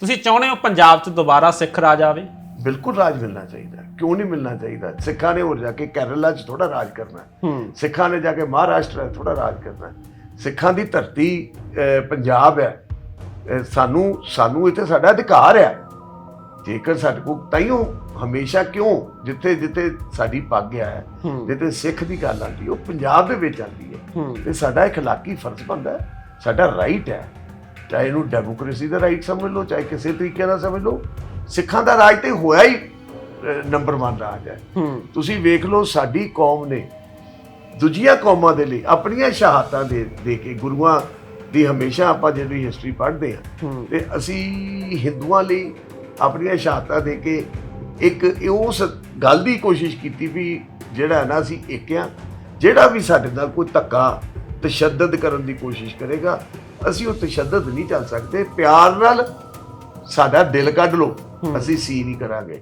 ਤੁਸੀਂ ਚਾਹੁੰਦੇ ਹੋ ਪੰਜਾਬ 'ਚ ਦੁਬਾਰਾ ਸਿੱਖ ਰਾਜ ਆਵੇ? ਬਿਲਕੁਲ ਰਾਜ ਮਿਲਣਾ ਚਾਹੀਦਾ ਕਿਉਂ ਨਹੀਂ ਮਿਲਣਾ ਚਾਹੀਦਾ? ਸਿੱਖਾਂ ਨੇ ਹੋਰ ਜਾ ਕੇ ਕੇਰਲਾ 'ਚ ਥੋੜਾ ਰਾਜ ਕਰਨਾ ਸਿੱਖਾਂ ਨੇ ਜਾ ਕੇ ਮਹਾਰਾਸ਼ਟਰ ਥੋੜਾ ਰਾਜ ਕਰਨਾ। ਸਿੱਖਾਂ ਦੀ ਧਰਤੀ ਪੰਜਾਬ ਹੈ। ਸਾਨੂੰ ਸਾਨੂੰ ਇੱਥੇ ਸਾਡਾ ਅਧਿਕਾਰ ਹੈ। ਜੇਕਰ ਸਾਡੇ ਕੋਲ ਤਾਈਓ ਹਮੇਸ਼ਾ ਕਿਉਂ ਜਿੱਥੇ ਜਿੱਥੇ ਸਾਡੀ ਪੱਗ ਹੈ ਹੂੰ। ਜਿੱਥੇ ਸਿੱਖ ਦੀ ਗੱਲ ਆਉਂਦੀ ਉਹ ਪੰਜਾਬ ਦੇ ਵਿੱਚ ਆਉਂਦੀ ਹੈ। ਤੇ ਸਾਡਾ ਇਖਲਾਕੀ ਫਰਜ਼ ਬਣਦਾ ਹੈ। ਸਾਡਾ ਰਾਈਟ ਹੈ। ਚਾਹੇ ਇਹਨੂੰ ਡੈਮੋਕ੍ਰੇਸੀ ਦਾ ਰਾਈਟ ਸਮਝ ਲਓ ਚਾਹੇ ਕਿਸੇ ਤਰੀਕੇ ਨਾਲ ਸਮਝ ਲਓ ਸਿੱਖਾਂ ਦਾ ਰਾਜ ਤੇ ਹੋਇਆ ਹੀ ਨੰਬਰ 1 ਰਾਜ ਹੈ। ਤੁਸੀਂ ਵੇਖ ਲਓ ਸਾਡੀ ਕੌਮ ਨੇ ਦੂਜੀਆਂ ਕੌਮਾਂ ਦੇ ਲਈ ਆਪਣੀਆਂ ਸ਼ਹਾਦਤਾਂ ਦੇ ਦੇ ਕੇ ਗੁਰੂਆਂ ਦੀ ਹਮੇਸ਼ਾ ਆਪਾਂ ਜਿਹੜੀ ਹਿਸਟਰੀ ਪੜ੍ਹਦੇ ਹੂੰ ਤੇ ਅਸੀਂ ਹਿੰਦੂਆਂ ਲਈ ਆਪਣੀਆਂ ਸ਼ਹਾਦਤਾਂ ਦੇ ਕੇ ਇੱਕ ਉਸ ਗੱਲ ਦੀ ਕੋਸ਼ਿਸ਼ ਕੀਤੀ ਵੀ ਜਿਹੜਾ ਨਾ ਅਸੀਂ ਇੱਕ ਆ ਜਿਹੜਾ ਵੀ ਸਾਡੇ ਨਾਲ ਕੋਈ ਧੱਕਾ ਤਸ਼ੱਦਦ ਕਰਨ ਦੀ ਕੋਸ਼ਿਸ਼ ਕਰੇਗਾ ਅਸੀਂ ਉਹ ਤਸ਼ੱਦਦ ਨਹੀਂ ਚੱਲ ਸਕਦੇ। ਪਿਆਰ ਨਾਲ ਸਾਡਾ ਦਿਲ ਕੱਢ ਲਓ। ਅਸੀਂ ਸੀ ਨਹੀਂ ਕਰਾਂਗੇ।